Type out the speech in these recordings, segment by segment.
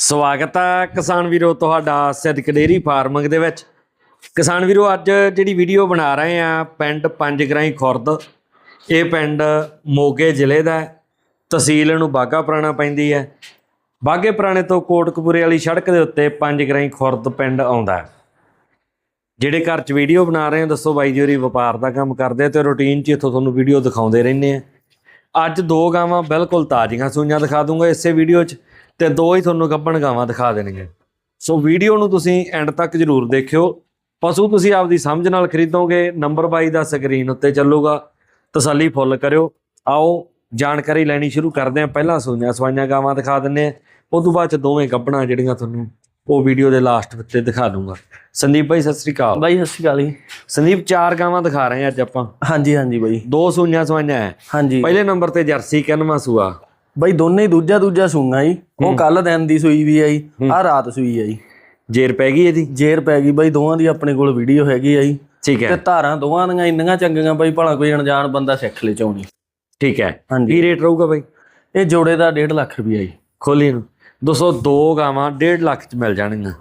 ਸਵਾਗਤ ਹੈ ਕਿਸਾਨ ਵੀਰੋ ਤੁਹਾਡਾ ਸਿੱਧਕ ਡੇਰੀ ਫਾਰਮਿੰਗ ਦੇ ਵਿੱਚ। ਕਿਸਾਨ ਵੀਰੋ, ਅੱਜ ਜਿਹੜੀ ਵੀਡੀਓ ਬਣਾ ਰਹੇ ਆ, ਪਿੰਡ ਪੰਜਗਰਾਈ ਖੁਰਦ। ਇਹ ਪਿੰਡ ਮੋਗੇ ਜ਼ਿਲ੍ਹੇ ਦਾ ਤਹਿਸੀਲ ਨੂੰ ਬਾਗਾ ਪੁਰਾਣਾ ਪੈਂਦੀ ਹੈ। ਬਾਗੇ ਪੁਰਾਣੇ ਤੋਂ ਕੋਟਕਪੂਰੇ ਵਾਲੀ ਸੜਕ ਦੇ ਉੱਤੇ ਪੰਜਗਰਾਈ ਖੁਰਦ ਪਿੰਡ ਆਉਂਦਾ ਜਿਹੜੇ ਘਰ 'ਚ ਵੀਡੀਓ ਬਣਾ ਰਹੇ ਆ, ਦੱਸੋ ਬਾਈ ਜੀ ਹੋਰੀ ਵਪਾਰ ਦਾ ਕੰਮ ਕਰਦੇ ਆ ਤੇ ਰੂਟੀਨ 'ਚ ਇੱਥੋਂ ਤੁਹਾਨੂੰ ਵੀਡੀਓ ਦਿਖਾਉਂਦੇ ਰਹਿੰਦੇ ਆ। ਅੱਜ ਦੋ ਗਾਵਾਂ ਬਿਲਕੁਲ ਤਾਜ਼ੀਆਂ ਸੂਈਆਂ ਦਿਖਾ ਦੂੰਗਾ ਇਸੇ ਵੀਡੀਓ 'ਚ। ਤੇ ਦੋ ਹੀ ਤੁਹਾਨੂੰ ਗੱਭਣ ਗਾਵਾਂ ਦਿਖਾ ਦੇਣਗੇ। ਸੋ ਵੀਡੀਓ ਨੂੰ ਤੁਸੀਂ ਐਂਡ ਤੱਕ ਜਰੂਰ ਦੇਖਿਓ। ਪਸ਼ੂ ਤੁਸੀਂ ਆਪਦੀ ਸਮਝ ਨਾਲ ਖਰੀਦੋਗੇ ਨੰਬਰ 22 ਦਾ ਸਕਰੀਨ ਉੱਤੇ ਚੱਲੂਗਾ। ਤਸੱਲੀ ਫੁੱਲ ਕਰਿਓ। ਆਓ ਜਾਣਕਾਰੀ ਲੈਣੀ ਸ਼ੁਰੂ ਕਰਦੇ ਹਾਂ। ਪਹਿਲਾਂ ਸੂਈਆਂ ਸਵਾਈਆਂ ਗਾਵਾਂ ਦਿਖਾ ਦਿੰਨੇ ਆ ਉਸ ਤੋਂ ਬਾਅਦ ਚ ਦੋਵੇਂ ਗੱਭਣਾ ਜਿਹੜੀਆਂ ਤੁਹਾਨੂੰ ਉਹ ਵੀਡੀਓ ਦੇ ਲਾਸਟ ਵਿੱਚ ਦਿਖਾ ਦੂੰਗਾ। ਸੰਦੀਪ ਭਾਈ ਸਤਿ ਸ੍ਰੀ ਅਕਾਲ। ਬਾਈ ਸਤਿ ਸ਼੍ਰੀ ਅਕਾਲ ਜੀ। ਸੰਦੀਪ ਚਾਰ ਗਾਵਾਂ ਦਿਖਾ ਰਹੇ ਹਾਂ ਅੱਜ ਆਪਾਂ। ਹਾਂਜੀ ਹਾਂਜੀ ਬਾਈ। ਦੋ ਸੂਈਆਂ ਸਵਾਈਆਂ ਹੈ। ਹਾਂਜੀ। ਪਹਿਲੇ ਨੰਬਰ ਤੇ ਜਰਸੀ ਕਿੰਨਵਾਂ ਸੂਆ? ਬਾਈ ਦੋਨੇ ਹੀ ਦੂਜਾ ਦੂਜਾ ਸੂੰਗਾ ਜੀ। ਉਹ ਕੱਲ ਦਿਨ ਦੀ ਸੂਈ ਵੀ ਆਈ ਆ ਰਾਤ ਸੂਈ ਆਈ। ਜੇਰ ਪੈ ਗਈ ਇਹਦੀ? ਜੇਰ ਪੈ ਗਈ ਬਾਈ ਦੋਵਾਂ ਦੀ ਆਪਣੇ ਕੋਲ ਵੀਡੀਓ ਹੈਗੀ ਆ ਜੀ। ਠੀਕ ਤੇ ਹੈ ਧਾਰਾਂ ਦੋਵਾਂ ਦੀਆਂ ਇੰਨੀਆਂ ਚੰਗੀਆਂ ਬਾਈ ਭਲਾ ਕੋਈ ਅਣਜਾਣ ਬੰਦਾ ਸਿੱਖ ਲੈ ਚਾਉਣੀ ਠੀਕ ਹੈ। ਕੀ ਰੇਟ ਰਹੂਗਾ ਬਾਈ? ਇਹ ਜੋੜੇ ਦਾ 1.5 ਲੱਖ ਰੁਪਈਆ ਜੀ। ਖੋਲੀ ਨੂੰ ਦੋਸਤੋ ਦੋ ਗਾਵਾਂ 1.5 ਲੱਖ ਚ ਮਿਲ ਜਾਣਗੀਆਂ।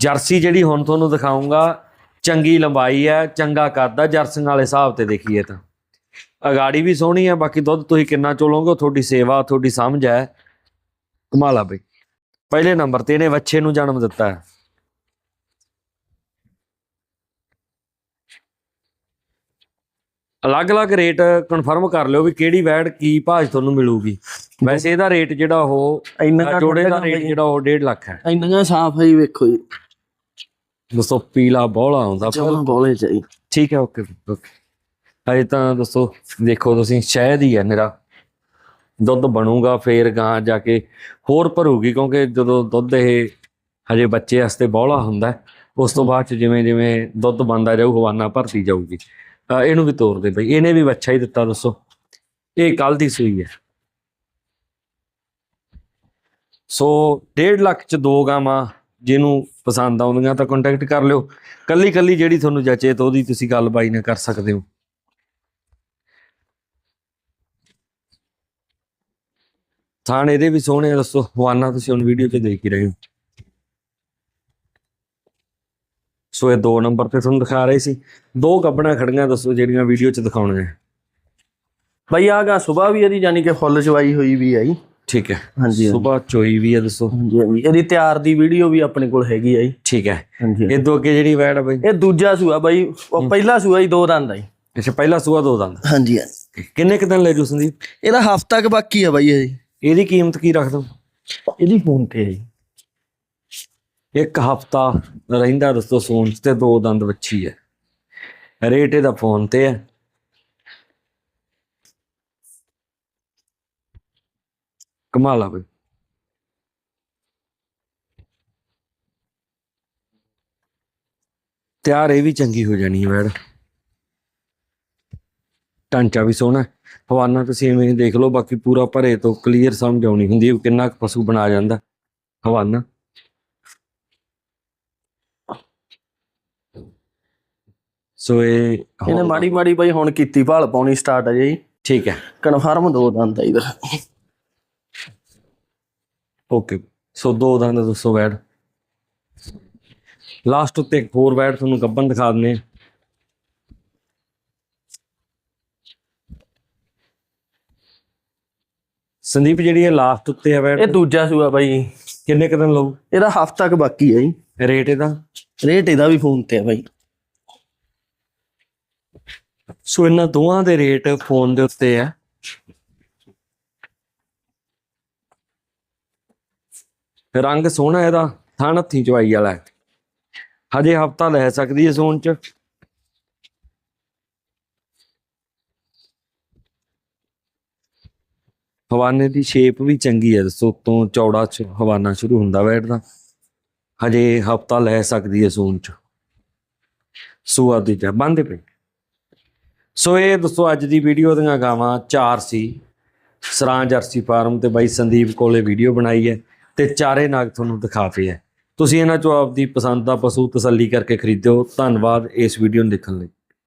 ਜਰਸੀ ਜਿਹੜੀ ਹੁਣ ਤੁਹਾਨੂੰ ਦਿਖਾਉਂਗਾ ਚੰਗੀ ਲੰਬਾਈ ਹੈ ਚੰਗਾ ਕੱਦ ਆ ਜਰਸੀਆਂ ਵਾਲੇ ਹਿਸਾਬ ਤੇ ਦੇਖੀਏ ਤਾਂ। ਅਗਾੜੀ ਵੀ ਸੋਹਣੀ ਹੈ ਬਾਕੀ ਦੁੱਧ ਤੁਸੀਂ ਕਿੰਨਾ ਚੋਲੋਗੇ ਤੁਹਾਡੀ ਸੇਵਾ ਤੁਹਾਡੀ ਸਮਝ ਹੈ। ਕਮਾਲਾ ਬਈ। ਪਹਿਲੇ ਨੰਬਰ ਤੇ ਇਹਨੇ ਵੱਛੇ ਨੂੰ ਜਨਮ ਦਿੱਤਾ ਹੈ। ਅਲੱਗ-ਅਲੱਗ ਰੇਟ ਕਨਫਰਮ ਕਰ ਲਿਓ ਵੀ ਕਿਹੜੀ ਵੈੜ ਕੀ ਭਾਜ ਤੁਹਾਨੂੰ ਮਿਲੂਗੀ। ਵੈਸੇ ਇਹਦਾ ਰੇਟ ਜਿਹੜਾ ਉਹ ਇੰਨਾ ਜੋੜੇ ਦਾ ਰੇਟ ਜਿਹੜਾ ਉਹ 1.5 ਲੱਖ ਹੈ। ਇੰਨੀਆਂ ਸਾਫ਼ ਹੈ ਜੀ ਵੇਖੋ ਜੀ। ਦੋਸਤੋ ਪੀਲਾ ਬੋਲਾ ਚਲੋ ਬੋਲੇ ਚਾਹੀ ਠੀਕ ਹੈ ਓਕੇ ਓਕੇ। ਹਜੇ ਤਾਂ ਦੋਸਤੋ ਦੇਖੋ ਤੁਸੀਂ, ਸ਼ਹਿਦ ਹੀ ਹੈ ਮੇਰਾ। ਦੁੱਧ ਬਣੂਗਾ ਫੇਰ ਗਾਂ ਜਾ ਕੇ ਹੋਰ ਭਰੂਗੀ, ਕਿਉਂਕਿ ਜਦੋਂ ਦੁੱਧ ਇਹ ਹਜੇ ਬੱਚੇ ਵਾਸਤੇ ਬੋਲਾ ਹੁੰਦਾ ਉਸ ਤੋਂ ਬਾਅਦ ਚ ਜਿਵੇਂ ਜਿਵੇਂ ਦੁੱਧ ਬੰਦਾ ਜਾਊ, ਹਵਾਨਾ ਭਰਤੀ ਜਾਊਗੀ। ਇਹਨੂੰ ਵੀ ਤੋੜ ਦੇ ਬਈ, ਇਹਨੇ ਵੀ ਬੱਚਾ ਹੀ ਦਿੱਤਾ ਦੱਸੋ। ਇਹ ਕੱਲ ਦੀ ਸੂਈ ਹੈ। ਸੋ 1.5 ਲੱਖ ਚ ਦੋ ਗਾਵਾਂ ਜਿਹਨੂੰ ਪਸੰਦ ਆਉਂਦੀਆਂ ਤਾਂ ਕੰਟੈਕਟ ਕਰ ਲਿਓ। ਕੱਲੀ ਕੱਲੀ ਜਿਹੜੀ ਤੁਹਾਨੂੰ ਜਚੇ, ਤਾਂ ਉਹਦੀ ਤੁਸੀਂ ਗੱਲ ਬਾਈ ਨਾਲ ਕਰ ਸਕਦੇ ਹੋ। ਥਾਣ ਇਹਦੇ ਵੀ ਸੋਹਣੇ ਆ ਦੱਸੋ ਹਵਾਨਾ ਤੁਸੀਂ ਹੁਣ ਵੀਡੀਓ 'ਚ ਦੇਖ ਹੀ ਰਹੇ ਹੋ। ਸੋ ਇਹ ਦੋ ਨੰਬਰ ਤੇ ਤੁਹਾਨੂੰ ਦਿਖਾ ਰਹੇ ਸੀ। ਦੋ ਗੱਬਣਾ ਖੜੀਆਂ ਦੱਸੋ ਜਿਹੜੀਆਂ ਵੀਡੀਓ 'ਚ ਦਿਖਾਉਣੀਆਂ ਬਾਈ ਆ ਗਾ ਸਵੇਰ ਵੀ ਇਹਦੀ ਜਾਨੀ ਕਿ ਫੁੱਲ ਚਵਾਈ ਹੋਈ ਵੀ ਆ ਜੀ ਠੀਕ ਹੈ। ਹਾਂਜੀ ਸਵੇਰ ਚੋਈ ਵੀ ਹੈ ਦੱਸੋ। ਹਾਂਜੀ ਹਾਂਜੀ। ਇਹਦੀ ਤਿਆਰ ਦੀ ਵੀਡੀਓ ਵੀ ਆਪਣੇ ਕੋਲ ਹੈਗੀ ਆ ਜੀ। ਠੀਕ ਹੈ। ਹਾਂਜੀ ਇਹ ਦੋ ਅੱਗੇ ਜਿਹੜੀ ਵੈੜ ਆ ਬਾਈ? ਇਹ ਦੂਜਾ ਸੂਆ ਬਾਈ ਉਹ ਪਹਿਲਾ ਸੂਆ ਹੀ ਦੋ ਦੰਦ ਆ ਜੀ। ਅੱਛਾ ਪਹਿਲਾ ਸੂਆ ਦੋ ਦੰਦ। ਹਾਂਜੀ ਕਿੰਨੇ ਕੁ ਦਿਨ ਲੈ ਜੂ ਸੰਦੀਪ? ਇਹਦਾ ਹਫਤਾ ਕ ਬਾਕੀ ਆ ਬਾਈ ਇਹ। ਜੀ ਇਹਦੀ ਕੀਮਤ ਕੀ ਰੱਖ ਦੋ ਇਹਦੀ ਫੋਨ ਤੇ ਹੈ ਜੀ। ਇੱਕ ਹਫਤਾ ਰਹਿੰਦਾ ਦੋਸਤੋ ਸੂਣ ਤੇ ਦੋ ਦੰਦ ਵੱਛੀ ਹੈ। ਰੇਟ ਇਹਦਾ ਫੋਨ ਤੇ ਹੈ। ਕਮਾਲ ਆ ਬਈ। ਤਿਆਰ ਇਹ ਵੀ ਚੰਗੀ ਹੋ ਜਾਣੀ ਹੈ ਵੈੜ ਢਾਂਚਾ ਵੀ ਸੋਹਣਾ ਹੈ। ਹਵਾਨਾ ਤੁਸੀਂ ਐਵੇਂ ਹੀ ਦੇਖ ਲਓ ਬਾਕੀ ਪੂਰਾ ਭਰੇ ਤੋਂ ਕਲੀਅਰ ਸਮਝ ਆਉਣੀ ਹੁੰਦੀ ਹੈ ਕਿੰਨਾ ਕੁ ਪਸ਼ੂ ਬਣਾ ਜਾਂਦਾ ਹਵਾਨਾ ਸੋ ਇਹ ਇਹਨੇ ਮਾੜੀ ਮਾੜੀ ਬਾਈ ਹੁਣ ਕੀਤੀ ਭਾਲ ਪਾਉਣੀ ਸਟਾਰਟ ਆ ਜੀ। ਠੀਕ ਹੈ। ਕਨਫਰਮ ਦੋ ਦੰਦ ਆ ਇਹਦਾ ਓਕੇ ਸੋ ਦੋ ਦੰਦ ਦੱਸੋ ਵੈਡ ਲਾਸਟ ਉੱਤੇ ਇੱਕ ਹੋਰ ਵੈਡ ਤੁਹਾਨੂੰ ਗੱਬਨ ਦਿਖਾ ਦਿੰਦੇ ਹਾਂ। ਸੰਦੀਪ ਜਿਹੜੀ ਇਹ ਲਾਸਟ ਉੱਤੇ ਹੈ ਇਹ ਦੂਜਾ ਸੂਆ ਬਾਈ। ਕਿੰਨੇ ਕੁ ਦਿਨ ਲਊ? ਇਹਦਾ ਹਫਤਾ ਕ ਬਾਕੀ ਆ ਜੀ। ਰੇਟ ਇਹਦਾ? ਰੇਟ ਇਹਦਾ ਵੀ ਫੋਨ ਤੇ ਆ ਬਾਈ। ਸੋ ਇਹਨਾਂ ਦੋਵਾਂ ਦੇ ਰੇਟ ਫੋਨ ਦੇ ਉੱਤੇ ਹੈ। ਰੰਗ ਸੋਹਣਾ ਇਹਦਾ ਥਣ ਹੱਥੀ ਚਵਾਈ ਵਾਲਾ ਹੈ। ਹਜੇ ਹਫਤਾ ਲੈ ਸਕਦੀ ਹੈ ਸੋਨ ਚ। ਹਵਾਨੇ ਦੀ ਸ਼ੇਪ ਵੀ ਚੰਗੀ ਹੈ ਦੱਸੋ ਤੋਂ ਚੌੜਾ ਚ ਹਵਾਨਾ ਸ਼ੁਰੂ ਹੁੰਦਾ ਵੈਟ ਦਾ ਹਜੇ ਹਫਤਾ ਲੈ ਸਕਦੀ ਹੈ ਸੂਨ ਚ। ਸੂਆ ਦੀ ਤੇ ਬੰਦੇ ਪਏ ਸੋ ਇਹ ਦੱਸੋ, ਅੱਜ ਦੀ ਵੀਡੀਓ ਦੀਆਂ ਗਾਵਾਂ ਚਾਰ ਸੀ। ਸਰਾਂ ਜਰਸੀ ਫਾਰਮ ਤੇ ਬਾਈ ਸੰਦੀਪ ਕੋਲੇ ਵੀਡੀਓ ਬਣਾਈ ਹੈ ਤੇ ਚਾਰੇ ਨਾਗ ਤੁਹਾਨੂੰ ਦਿਖਾ ਪਏ ਹੈ। ਤੁਸੀਂ ਇਹਨਾਂ ਚੋਂ ਆਪਦੀ ਪਸੰਦ ਦਾ ਪਸ਼ੂ ਤਸੱਲੀ ਕਰਕੇ ਖਰੀਦਿਓ। ਧੰਨਵਾਦ ਇਸ ਵੀਡੀਓ ਨੂੰ ਦੇਖਣ ਲਈ।